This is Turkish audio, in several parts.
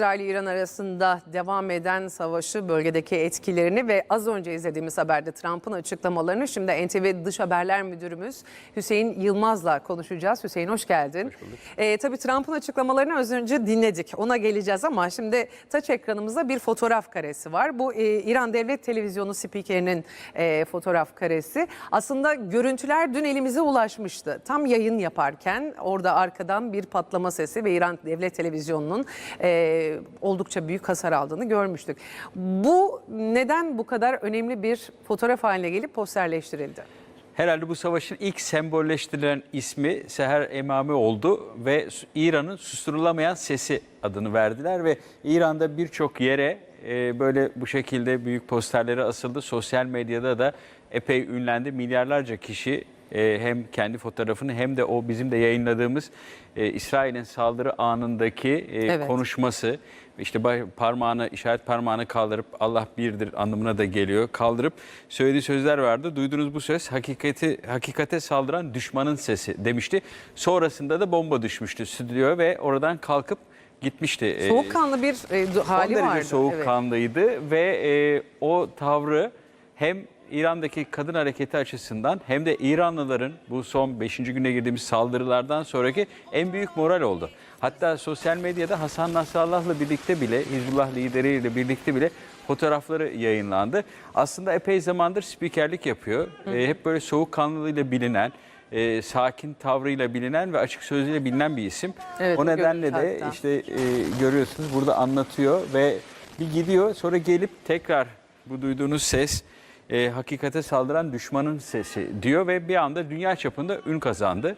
İsrail İran arasında devam eden savaşı, bölgedeki etkilerini ve az önce izlediğimiz haberde Trump'ın açıklamalarını şimdi NTV Dış Haberler Müdürümüz Hüseyin Yılmaz'la konuşacağız. Hüseyin hoş geldin. Hoş bulduk. tabii Trump'ın açıklamalarını az önce dinledik. Ona geleceğiz ama şimdi taç ekranımızda bir fotoğraf karesi var. Bu e, İran Devlet Televizyonu spikerinin e, fotoğraf karesi. Aslında görüntüler dün elimize ulaşmıştı. Tam yayın yaparken orada arkadan bir patlama sesi ve İran Devlet Televizyonu'nun e, oldukça büyük hasar aldığını görmüştük. Bu neden bu kadar önemli bir fotoğraf haline gelip posterleştirildi? Herhalde bu savaşın ilk sembolleştirilen ismi Seher Emami oldu ve İran'ın susturulamayan sesi adını verdiler ve İran'da birçok yere e, böyle bu şekilde büyük posterleri asıldı. Sosyal medyada da epey ünlendi. Milyarlarca kişi e, hem kendi fotoğrafını hem de o bizim de yayınladığımız e, İsrail'in saldırı anındaki e, Evet. konuşması işte parmağını işaret parmağını kaldırıp Allah birdir anlamına da geliyor. Kaldırıp söylediği sözler vardı. Duyduğunuz bu söz hakikati hakikate saldıran düşmanın sesi demişti. Sonrasında da bomba düşmüştü stüdyoya ve oradan kalkıp gitmişti. E, Soğukkanlı bir e, du- son hali derece vardı. Evet. soğukkanlıydı ve e, o tavrı hem İran'daki kadın hareketi açısından hem de İranlıların bu son 5. güne girdiğimiz saldırılardan sonraki en büyük moral oldu. Hatta sosyal medyada Hasan Nasrallah'la birlikte bile Hizbullah lideriyle birlikte bile fotoğrafları yayınlandı. Aslında epey zamandır spikerlik yapıyor. E, hep böyle soğukkanlılığıyla bilinen, e, sakin tavrıyla bilinen ve açık sözüyle bilinen bir isim. Evet, o nedenle de hatta. işte e, görüyorsunuz burada anlatıyor ve bir gidiyor sonra gelip tekrar bu duyduğunuz ses e, hakikate saldıran düşmanın sesi diyor ve bir anda dünya çapında ün kazandı.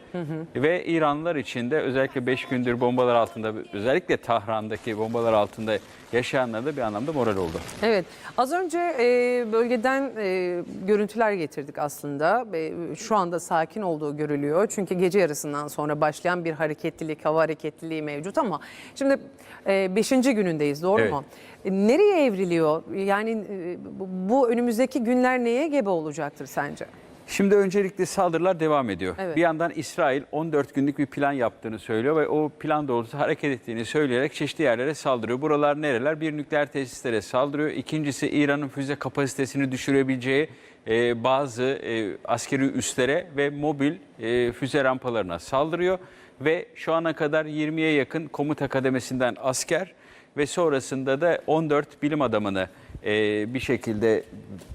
Ve İranlılar için de özellikle 5 gündür bombalar altında özellikle Tahran'daki bombalar altında yaşayanlara da bir anlamda moral oldu. Evet, az önce e, bölgeden e, görüntüler getirdik aslında. E, şu anda sakin olduğu görülüyor. Çünkü gece yarısından sonra başlayan bir hareketlilik, hava hareketliliği mevcut ama şimdi 5. günündeyiz doğru Evet. mu? Nereye evriliyor? Yani e, bu, bu önümüzdeki günler neye gebe olacaktır sence? Şimdi öncelikle saldırılar devam ediyor. Evet. Bir yandan İsrail 14 günlük bir plan yaptığını söylüyor ve o plan doğrultusunda hareket ettiğini söyleyerek çeşitli yerlere saldırıyor. Buralar nereler? Bir nükleer tesislere saldırıyor. İkincisi İran'ın füze kapasitesini düşürebileceği e, bazı e, askeri üslere ve mobil e, füze rampalarına saldırıyor. Ve şu ana kadar 20'ye yakın komuta kademesinden asker ve sonrasında da 14 bilim adamını e, bir şekilde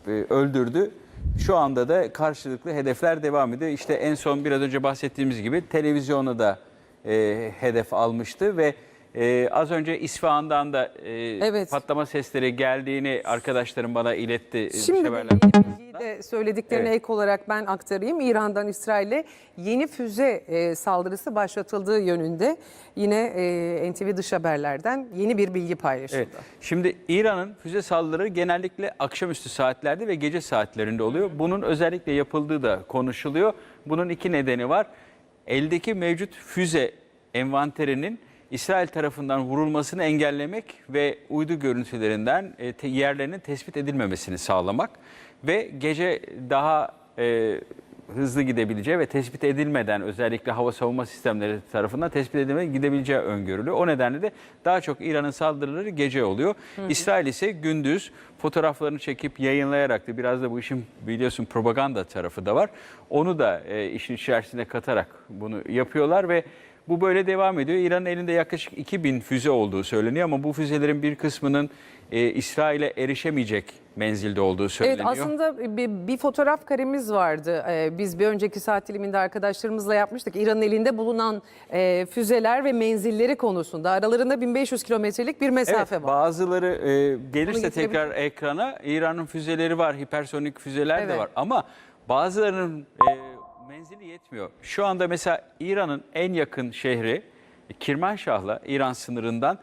e, öldürdü. Şu anda da karşılıklı hedefler devam ediyor. İşte en son biraz önce bahsettiğimiz gibi televizyonu da e, hedef almıştı ve e, az önce İsfahan'dan da e, Evet. patlama sesleri geldiğini arkadaşlarım bana iletti. e, Şimdi de söylediklerine Evet. ek olarak ben aktarayım. İran'dan İsrail'e yeni füze e, saldırısı başlatıldığı yönünde yine e, NTV Dış Haberler'den yeni bir bilgi paylaşıldı. Evet. Şimdi İran'ın füze saldırıları genellikle akşamüstü saatlerde ve gece saatlerinde oluyor. Bunun özellikle yapıldığı da konuşuluyor. Bunun iki nedeni var. Eldeki mevcut füze envanterinin İsrail tarafından vurulmasını engellemek ve uydu görüntülerinden e, te- yerlerinin tespit edilmemesini sağlamak ve gece daha e, hızlı gidebileceği ve tespit edilmeden özellikle hava savunma sistemleri tarafından tespit edilmeden gidebileceği öngörülüyor. O nedenle de daha çok İran'ın saldırıları gece oluyor. İsrail ise gündüz fotoğraflarını çekip yayınlayarak da biraz da bu işin biliyorsun propaganda tarafı da var. Onu da e, işin içerisine katarak bunu yapıyorlar ve bu böyle devam ediyor. İran'ın elinde yaklaşık 2000 füze olduğu söyleniyor ama bu füzelerin bir kısmının e, İsrail'e erişemeyecek menzilde olduğu Evet söyleniyor. aslında bir, bir fotoğraf karemiz vardı. Ee, biz bir önceki saat diliminde arkadaşlarımızla yapmıştık. İran'ın elinde bulunan e, füzeler ve menzilleri konusunda aralarında 1500 kilometrelik bir mesafe Evet, var. bazıları e, gelirse tekrar ekrana İran'ın füzeleri var, hipersonik füzeler Evet. de var ama bazılarının e, menzili yetmiyor. Şu anda mesela İran'ın en yakın şehri Kirmanşah'la İran sınırından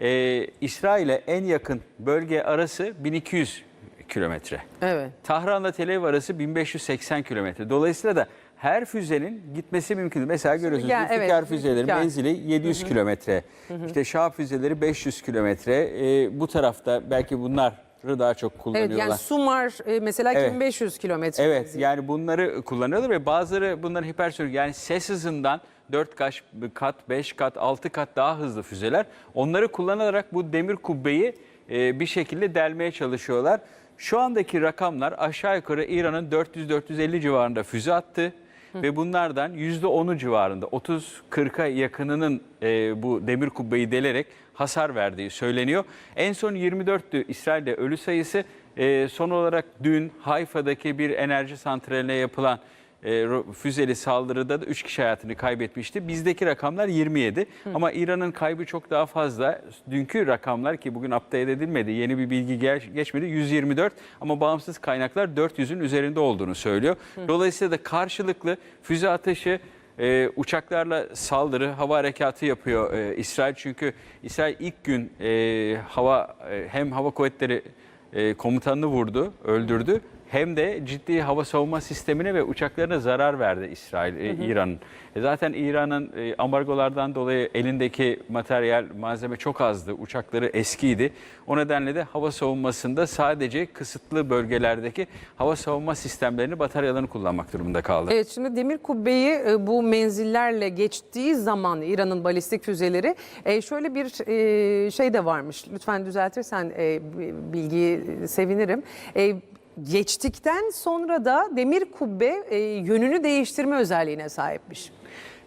e, İsrail'e en yakın bölge arası 1200 kilometre. Evet. Tahran'la Tel Aviv arası 1580 kilometre. Dolayısıyla da her füzenin gitmesi mümkün. Mesela görüyorsunuz Ya, Zülfikar evet, füzeleri Zülfikar. menzili 700 kilometre. İşte Şahap füzeleri 500 kilometre. Ee, bu tarafta belki bunları daha çok Evet kullanıyorlar. yani Sumar e, mesela Evet. 2500 kilometre. Evet yani bunları kullanıyorlar ve bazıları bunların hipersonik yani ses hızından 4 kat, kat, 5 kat, 6 kat daha hızlı füzeler. Onları kullanarak bu demir kubbeyi e, bir şekilde delmeye çalışıyorlar. Şu andaki rakamlar aşağı yukarı İran'ın 400-450 civarında füze attı. Ve bunlardan %10'u civarında 30-40'a yakınının e, bu demir kubbeyi delerek hasar verdiği söyleniyor. En son 24'tü İsrail'de ölü sayısı. E, son olarak dün Hayfa'daki bir enerji santraline yapılan e, füzeli saldırıda da 3 kişi hayatını kaybetmişti. Bizdeki rakamlar 27 ama İran'ın kaybı çok daha fazla. Dünkü rakamlar ki bugün update edilmedi, yeni bir bilgi geçmedi 124 ama bağımsız kaynaklar 400'ün üzerinde olduğunu söylüyor. Dolayısıyla da karşılıklı füze atışı e, uçaklarla saldırı, hava harekatı yapıyor e, İsrail. Çünkü İsrail ilk gün e, hava e, hem hava kuvvetleri e, komutanını vurdu, öldürdü. Hem de ciddi hava savunma sistemine ve uçaklarına zarar verdi İsrail, e, İran'ın. E, zaten İran'ın e, ambargolardan dolayı elindeki materyal, malzeme çok azdı. Uçakları eskiydi. O nedenle de hava savunmasında sadece kısıtlı bölgelerdeki hava savunma sistemlerini, bataryalarını kullanmak durumunda kaldı. Evet şimdi demir kubbeyi e, bu menzillerle geçtiği zaman İran'ın balistik füzeleri e, şöyle bir e, şey de varmış. Lütfen düzeltirsen e, bilgiyi sevinirim. E, Geçtikten sonra da demir kubbe e, yönünü değiştirme özelliğine sahipmiş.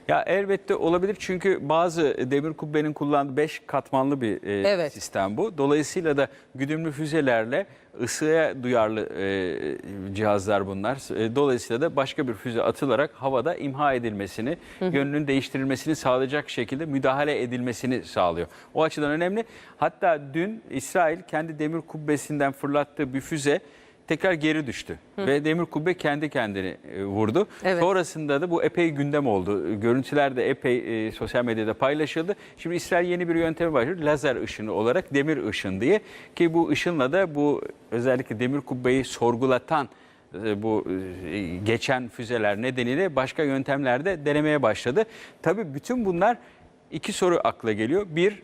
Ya elbette olabilir çünkü bazı demir kubbenin kullandığı 5 katmanlı bir e, Evet. sistem bu. Dolayısıyla da güdümlü füzelerle ısıya duyarlı e, cihazlar bunlar. E, dolayısıyla da başka bir füze atılarak havada imha edilmesini, yönünün değiştirilmesini sağlayacak şekilde müdahale edilmesini sağlıyor. O açıdan önemli. Hatta dün İsrail kendi demir kubbesinden fırlattığı bir füze tekrar geri düştü ve demir kubbe kendi kendini e, vurdu. Evet. Sonrasında da bu epey gündem oldu. Görüntüler de epey e, sosyal medyada paylaşıldı. Şimdi İsrail yeni bir yönteme başlıyor. Lazer ışını olarak demir ışın diye ki bu ışınla da bu özellikle demir kubbeyi sorgulatan e, bu e, geçen füzeler nedeniyle başka yöntemlerde denemeye başladı. Tabii bütün bunlar iki soru akla geliyor. Bir,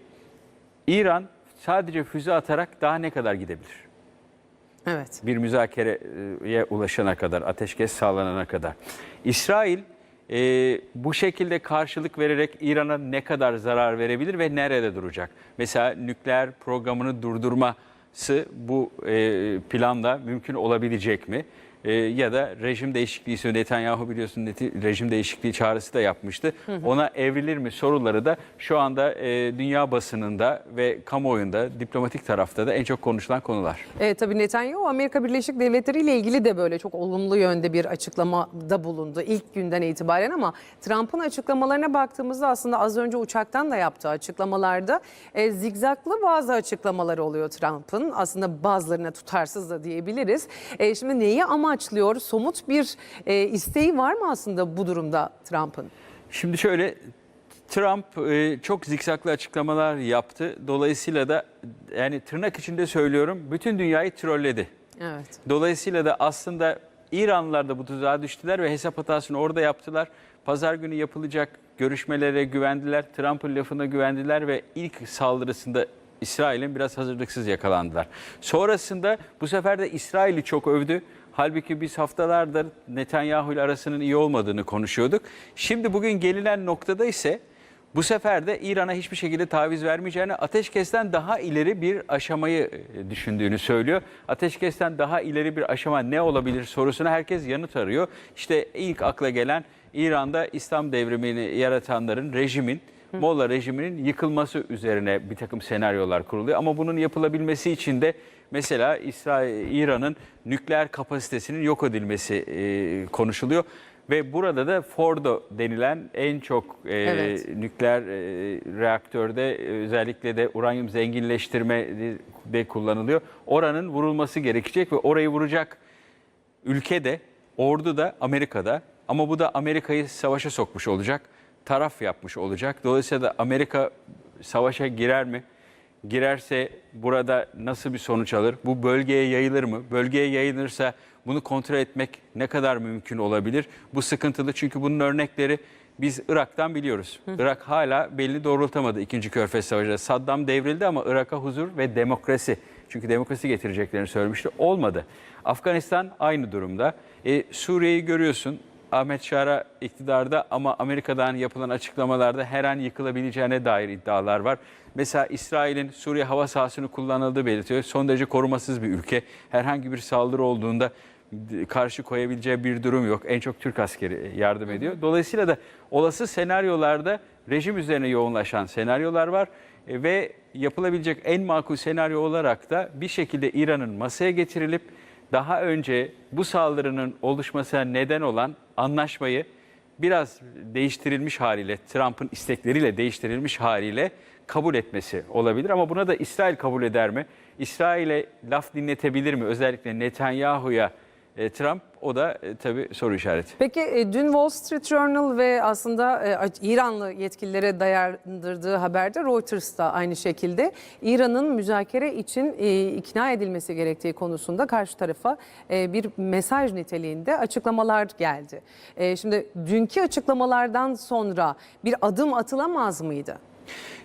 İran sadece füze atarak daha ne kadar gidebilir? Evet. bir müzakereye ulaşana kadar, ateşkes sağlanana kadar. İsrail e, bu şekilde karşılık vererek İran'a ne kadar zarar verebilir ve nerede duracak? Mesela nükleer programını durdurması bu e, planla mümkün olabilecek mi? E, ya da rejim değişikliği istiyor. Netanyahu biliyorsun neti- rejim değişikliği çağrısı da yapmıştı. Ona evrilir mi soruları da şu anda e, dünya basınında ve kamuoyunda, diplomatik tarafta da en çok konuşulan konular. E, tabii Netanyahu Amerika Birleşik Devletleri ile ilgili de böyle çok olumlu yönde bir açıklamada bulundu ilk günden itibaren ama Trump'ın açıklamalarına baktığımızda aslında az önce uçaktan da yaptığı açıklamalarda e, zigzaklı bazı açıklamalar oluyor Trump'ın. Aslında bazılarına tutarsız da diyebiliriz. E, şimdi neyi amaçlıyor? Somut bir e, isteği var mı aslında bu durumda Trump'ın? Şimdi şöyle Trump e, çok zikzaklı açıklamalar yaptı. Dolayısıyla da yani tırnak içinde söylüyorum bütün dünyayı trolledi. Evet. Dolayısıyla da aslında İranlılar da bu tuzağa düştüler ve hesap hatasını orada yaptılar. Pazar günü yapılacak görüşmelere güvendiler. Trump'ın lafına güvendiler ve ilk saldırısında İsrail'in biraz hazırlıksız yakalandılar. Sonrasında bu sefer de İsrail'i çok övdü. Halbuki biz haftalardır Netanyahu ile arasının iyi olmadığını konuşuyorduk. Şimdi bugün gelinen noktada ise bu sefer de İran'a hiçbir şekilde taviz vermeyeceğini, ateşkesten daha ileri bir aşamayı e, düşündüğünü söylüyor. Ateşkesten daha ileri bir aşama ne olabilir sorusuna herkes yanıt arıyor. İşte ilk akla gelen İran'da İslam devrimini yaratanların, rejimin, Molla rejiminin yıkılması üzerine bir takım senaryolar kuruluyor. Ama bunun yapılabilmesi için de mesela İsrail, İran'ın nükleer kapasitesinin yok edilmesi e, konuşuluyor. Ve burada da Fordo denilen en çok e, Evet. nükleer e, reaktörde e, özellikle de uranyum zenginleştirme de kullanılıyor. Oranın vurulması gerekecek ve orayı vuracak ülke de ordu da Amerika'da ama bu da Amerika'yı savaşa sokmuş olacak. Taraf yapmış olacak. Dolayısıyla da Amerika savaşa girer mi? Girerse burada nasıl bir sonuç alır? Bu bölgeye yayılır mı? Bölgeye yayılırsa bunu kontrol etmek ne kadar mümkün olabilir? Bu sıkıntılı çünkü bunun örnekleri biz Irak'tan biliyoruz. Irak hala belli doğrultamadı 2. Körfez Savaşı'nda. Saddam devrildi ama Irak'a huzur ve demokrasi. Çünkü demokrasi getireceklerini söylemişti. Olmadı. Afganistan aynı durumda. E, Suriye'yi görüyorsun. Ahmet Şara iktidarda ama Amerika'dan yapılan açıklamalarda her an yıkılabileceğine dair iddialar var. Mesela İsrail'in Suriye hava sahasını kullanıldığı belirtiyor. Son derece korumasız bir ülke. Herhangi bir saldırı olduğunda karşı koyabileceği bir durum yok. En çok Türk askeri yardım ediyor. Dolayısıyla da olası senaryolarda rejim üzerine yoğunlaşan senaryolar var E, ve yapılabilecek en makul senaryo olarak da bir şekilde İran'ın masaya getirilip daha önce bu saldırının oluşmasına neden olan anlaşmayı biraz değiştirilmiş haliyle, Trump'ın istekleriyle değiştirilmiş haliyle kabul etmesi olabilir. Ama buna da İsrail kabul eder mi? İsrail'e laf dinletebilir mi? Özellikle Netanyahu'ya e, Trump o da e, tabii soru işareti. Peki e, dün Wall Street Journal ve aslında e, İranlı yetkililere dayandırdığı haberde Reuters da aynı şekilde İran'ın müzakere için e, ikna edilmesi gerektiği konusunda karşı tarafa e, bir mesaj niteliğinde açıklamalar geldi. E, Şimdi dünkü açıklamalardan sonra bir adım atılamaz mıydı?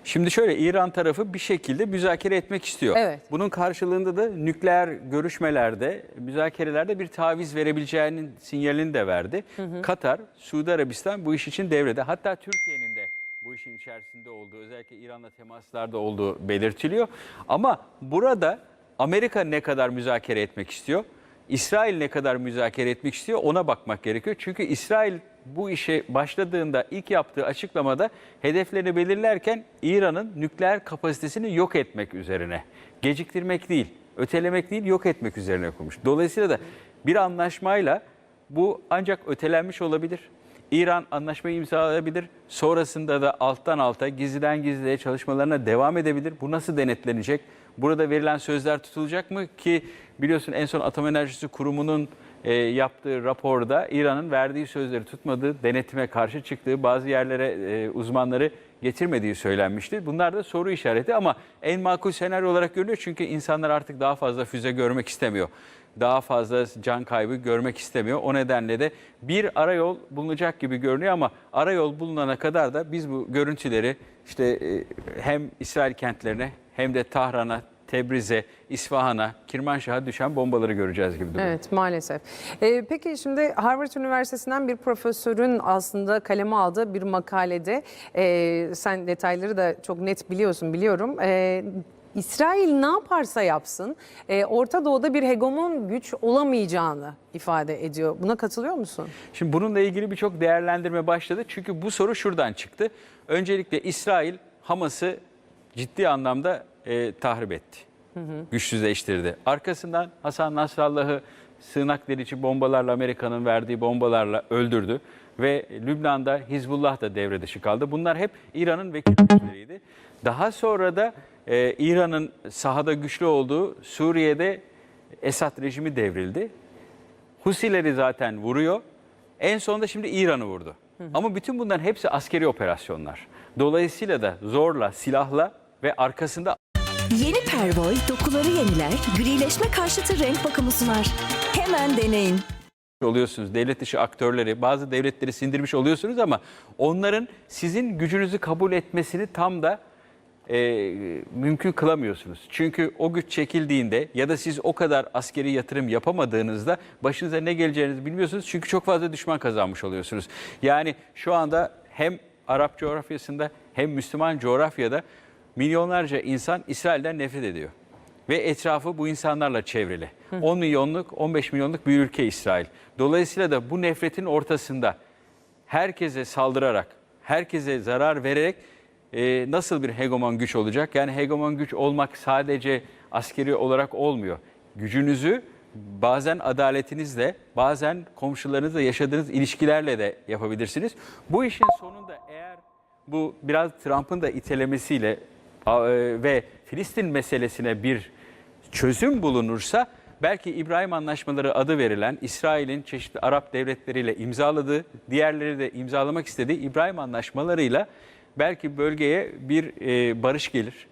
Şimdi şöyle İran tarafı bir şekilde müzakere etmek istiyor. Evet. Bunun karşılığında da nükleer görüşmelerde, müzakerelerde bir taviz verebileceğinin sinyalini de verdi. Katar, Suudi Arabistan bu iş için devrede. Hatta Türkiye'nin de bu işin içerisinde olduğu, özellikle İran'la temaslarda olduğu belirtiliyor. Ama burada Amerika ne kadar müzakere etmek istiyor? İsrail ne kadar müzakere etmek istiyor ona bakmak gerekiyor. Çünkü İsrail bu işe başladığında ilk yaptığı açıklamada hedeflerini belirlerken İran'ın nükleer kapasitesini yok etmek üzerine. Geciktirmek değil, ötelemek değil, yok etmek üzerine kurmuş. Dolayısıyla da bir anlaşmayla bu ancak ötelenmiş olabilir. İran anlaşmayı imzalayabilir. Sonrasında da alttan alta gizliden gizliye çalışmalarına devam edebilir. Bu nasıl denetlenecek? Burada verilen sözler tutulacak mı ki biliyorsun en son Atom Enerjisi Kurumu'nun e, yaptığı raporda İran'ın verdiği sözleri tutmadığı, denetime karşı çıktığı, bazı yerlere e, uzmanları getirmediği söylenmişti. Bunlar da soru işareti ama en makul senaryo olarak görülüyor çünkü insanlar artık daha fazla füze görmek istemiyor. Daha fazla can kaybı görmek istemiyor. O nedenle de bir arayol bulunacak gibi görünüyor ama arayol bulunana kadar da biz bu görüntüleri işte e, hem İsrail kentlerine hem de Tahran'a, Tebriz'e, İsfahan'a, Kirmanşah'a düşen bombaları göreceğiz gibi duruyor. Evet maalesef. Ee, peki şimdi Harvard Üniversitesi'nden bir profesörün aslında kaleme aldığı bir makalede e, sen detayları da çok net biliyorsun biliyorum. E, İsrail ne yaparsa yapsın e, Orta Doğu'da bir hegemon güç olamayacağını ifade ediyor. Buna katılıyor musun? Şimdi bununla ilgili birçok değerlendirme başladı. Çünkü bu soru şuradan çıktı. Öncelikle İsrail Hamas'ı ciddi anlamda e, tahrip etti. Güçsüzleştirdi. Arkasından Hasan Nasrallah'ı sığınak delici bombalarla Amerika'nın verdiği bombalarla öldürdü. Ve Lübnan'da Hizbullah da devre dışı kaldı. Bunlar hep İran'ın vekil güçleriydi. Daha sonra da e, İran'ın sahada güçlü olduğu Suriye'de Esad rejimi devrildi. Husileri zaten vuruyor. En sonunda şimdi İran'ı vurdu. Ama bütün bunların hepsi askeri operasyonlar. Dolayısıyla da zorla, silahla ve arkasında Yeni Pervoy dokuları yeniler, grileşme karşıtı renk bakımı sunar. Hemen deneyin. oluyorsunuz. Devlet dışı aktörleri, bazı devletleri sindirmiş oluyorsunuz ama onların sizin gücünüzü kabul etmesini tam da e, mümkün kılamıyorsunuz. Çünkü o güç çekildiğinde ya da siz o kadar askeri yatırım yapamadığınızda başınıza ne geleceğinizi bilmiyorsunuz. Çünkü çok fazla düşman kazanmış oluyorsunuz. Yani şu anda hem Arap coğrafyasında hem Müslüman coğrafyada milyonlarca insan İsrail'den nefret ediyor. Ve etrafı bu insanlarla çevrili. 10 milyonluk, 15 milyonluk bir ülke İsrail. Dolayısıyla da bu nefretin ortasında herkese saldırarak, herkese zarar vererek e, nasıl bir hegemon güç olacak? Yani hegemon güç olmak sadece askeri olarak olmuyor. Gücünüzü bazen adaletinizle, bazen komşularınızla yaşadığınız ilişkilerle de yapabilirsiniz. Bu işin sonunda eğer bu biraz Trump'ın da itelemesiyle ve Filistin meselesine bir çözüm bulunursa belki İbrahim Anlaşmaları adı verilen İsrail'in çeşitli Arap devletleriyle imzaladığı, diğerleri de imzalamak istediği İbrahim Anlaşmalarıyla belki bölgeye bir e, barış gelir,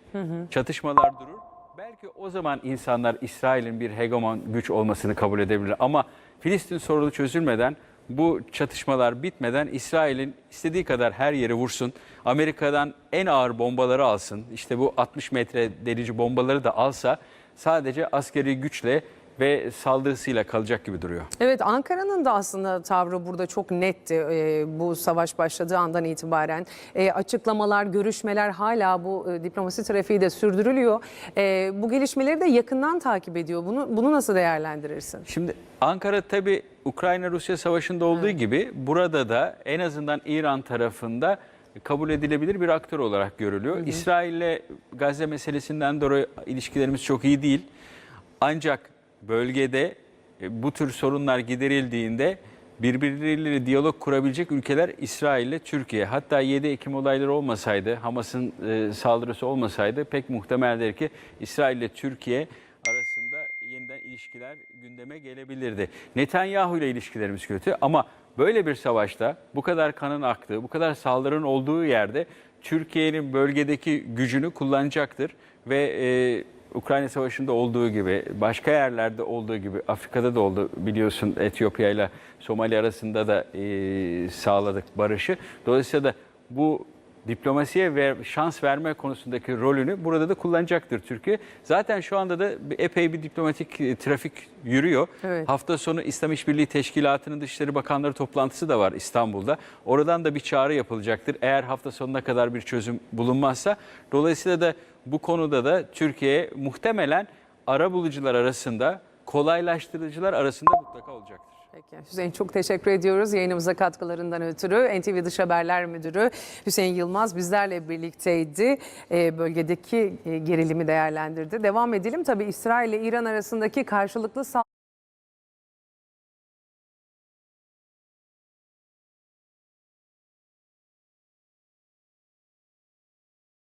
çatışmalar durur. Belki o zaman insanlar İsrail'in bir hegemon güç olmasını kabul edebilir. Ama Filistin sorunu çözülmeden, bu çatışmalar bitmeden İsrail'in istediği kadar her yeri vursun. Amerika'dan en ağır bombaları alsın. İşte bu 60 metre delici bombaları da alsa sadece askeri güçle ve saldırısıyla kalacak gibi duruyor. Evet Ankara'nın da aslında tavrı burada çok netti e, bu savaş başladığı andan itibaren. E, açıklamalar, görüşmeler hala bu e, diplomasi trafiği de sürdürülüyor. E, bu gelişmeleri de yakından takip ediyor. Bunu, bunu nasıl değerlendirirsin? Şimdi Ankara tabii Ukrayna-Rusya savaşında olduğu gibi burada da en azından İran tarafında kabul edilebilir bir aktör olarak görülüyor. İsrail'le Gazze meselesinden dolayı ilişkilerimiz çok iyi değil. Ancak bölgede e, bu tür sorunlar giderildiğinde birbirleriyle diyalog kurabilecek ülkeler İsrail ile Türkiye. Hatta 7 Ekim olayları olmasaydı, Hamas'ın e, saldırısı olmasaydı pek muhtemeldir ki İsrail ile Türkiye arasında yeniden ilişkiler gündeme gelebilirdi. Netanyahu ile ilişkilerimiz kötü ama böyle bir savaşta bu kadar kanın aktığı, bu kadar saldırının olduğu yerde Türkiye'nin bölgedeki gücünü kullanacaktır ve e, Ukrayna Savaşı'nda olduğu gibi, başka yerlerde olduğu gibi, Afrika'da da oldu biliyorsun Etiyopya ile Somali arasında da e, sağladık barışı. Dolayısıyla da bu diplomasiye ve şans verme konusundaki rolünü burada da kullanacaktır Türkiye. Zaten şu anda da epey bir diplomatik e, trafik yürüyor. Evet. Hafta sonu İslam İşbirliği Teşkilatı'nın Dışişleri Bakanları toplantısı da var İstanbul'da. Oradan da bir çağrı yapılacaktır. Eğer hafta sonuna kadar bir çözüm bulunmazsa. Dolayısıyla da bu konuda da Türkiye muhtemelen ara bulucular arasında, kolaylaştırıcılar arasında mutlaka olacaktır. Peki Hüseyin çok teşekkür ediyoruz yayınımıza katkılarından ötürü. NTV Dış Haberler Müdürü Hüseyin Yılmaz bizlerle birlikteydi. Ee, bölgedeki e, gerilimi değerlendirdi. Devam edelim tabii İsrail ile İran arasındaki karşılıklı